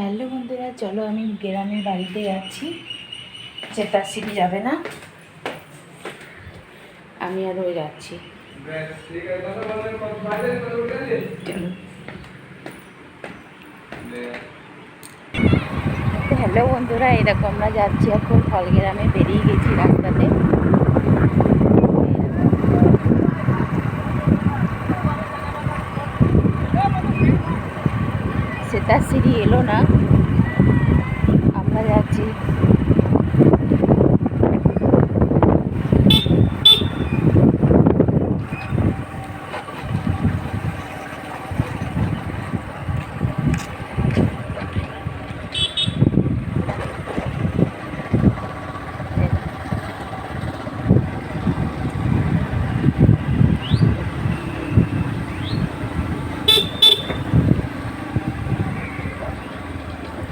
Hello বন্ধুরা, চলো আমি গ্রামের বাড়িতে যাচ্ছি। চেতার সিটি যাবে না? আমি আর ওই যাচ্ছি। হ্যালো বন্ধুরা এরকম আমরা যাচ্ছি এখন ফলগ্রামে বেরিয়ে গেছি রাস্তাতে। সেতার সিঁড়ি এলো না। আমরা যাচ্ছি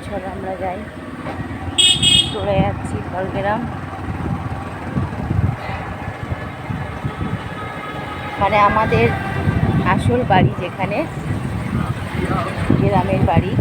চলো আমরা যাই চলে ফলগ্রাম মানে আমাদের আসল বাড়ি যেখানে গ্রামের বাড়ি।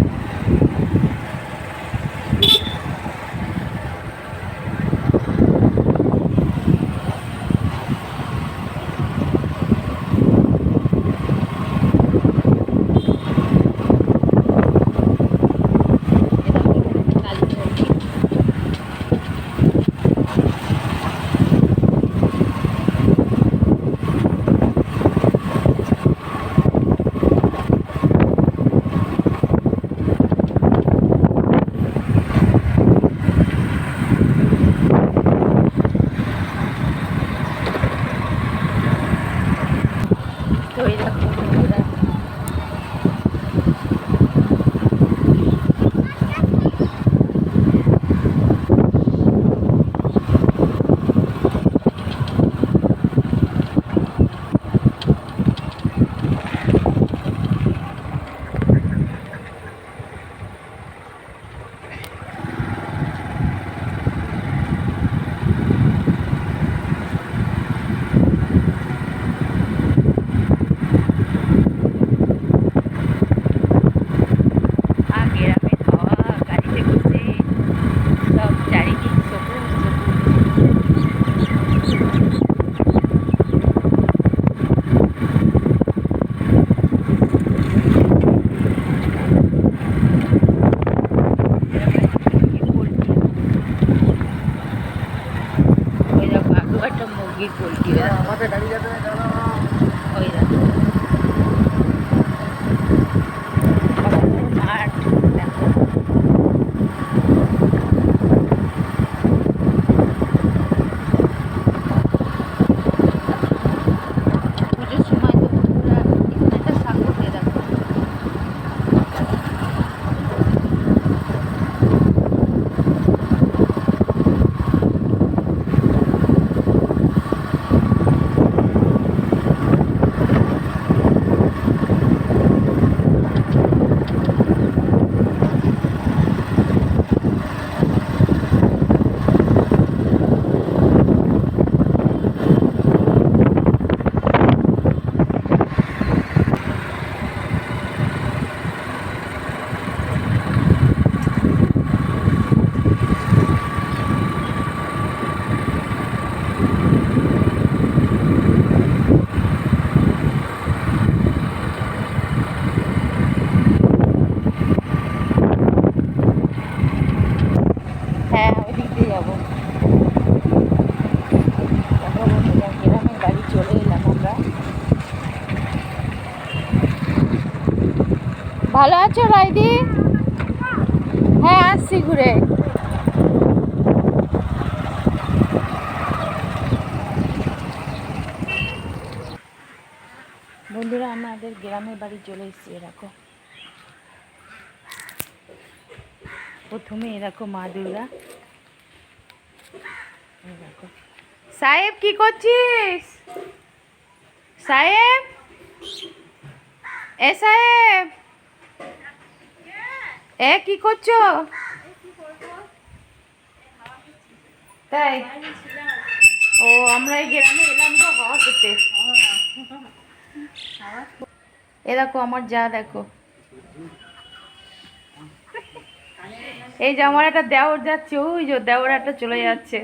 ভালো আছো, রাইদি? হ্যাঁ আসছি ঘুরে। বন্ধুরা, আমাদের গ্রামের বাড়ি চলে এসেছি, এরকম। প্রথমে এরকম মা দুর্গা। সাহেব, কি করছিস? সাহেব? এ সাহেব? এ, কি করছ? তাই? ও, আমরা এই গ্রামে এলাম তো হাওয়া খেতে। এ দেখো, আমার যা দেখো। এই যে একটা দেওর যাচ্ছে, ওই যে দেওর একটা চলে যাচ্ছে।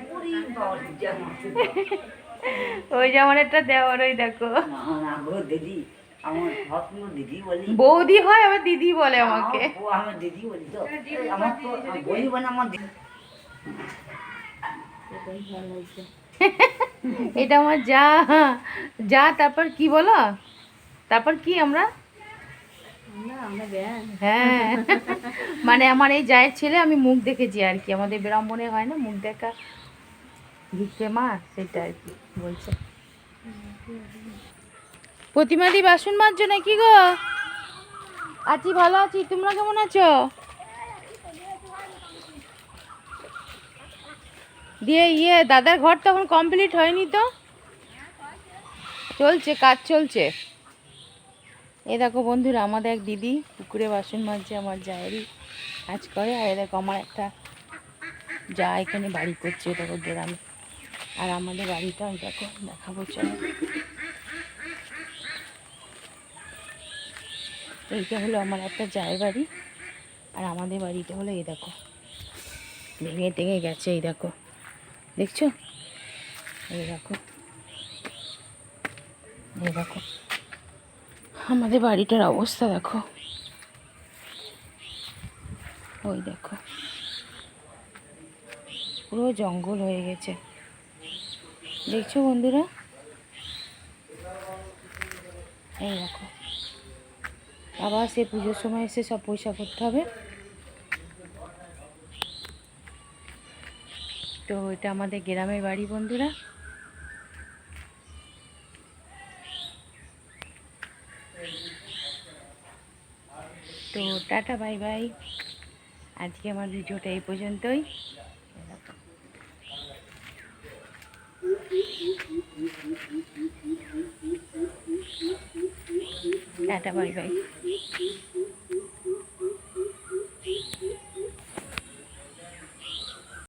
ওই যে একটা দেওর, ওই দেখো। দিদি। আমার সবসময় দিদি বলি। বৌদি হয় আবার দিদি বলে আমাকে। ও আমার দিদি বলি তো। আমার তো বলি। মানে আমার এটা আমার যা যা তারপর কি বলো? তারপর কি আমরা? হ্যাঁ। মানে আমার এই জায়ের ছেলে আমি মুখ দেখেছি আর কি। আমাদের ব্রাহ্মণে হয় না মুখ দেখা ভিক্ষে মা সেটা আর কি বলছে। প্রতিমাদি বাসন মাজছো নাকি গো? আছি ভালো আছি। তোমরা কেমন আছো? দিয়ে ইয়ে দাদার ঘর তখন কমপ্লিট হয়নি তো? চলছে, কাজ চলছে। এ দেখো বন্ধুরা, আমাদের এক দিদি পুকুরে বাসন মাজছে, আমার জায়েরই কাজ করে। আর এ দেখো, আমার একটা যা এখানে বাড়ি করছে দেখো গ্রামে। আর আমাদের বাড়িটা, দেখো, দেখাবো, চলো। এইটা হলো আমার একটা জায়ের বাড়ি, আর আমাদের বাড়িটা হলো এই দেখো। ভেঙে টেঙে গেছে, এই দেখো। দেখছ? এই দেখো। এই দেখো। আমাদের বাড়িটার অবস্থা দেখো। ওই দেখো। পুরো জঙ্গল হয়ে গেছে। দেখছ বন্ধুরা? এই দেখো। আবার সে পুজোর সময় এসে সব পয়সা করতে হবে। তো এটা আমাদের গ্রামের বাড়ি বন্ধুরা। তো টাটা, বাই বাই। আজকে আমার ভিডিওটা এই পর্যন্তই। Tata bye bye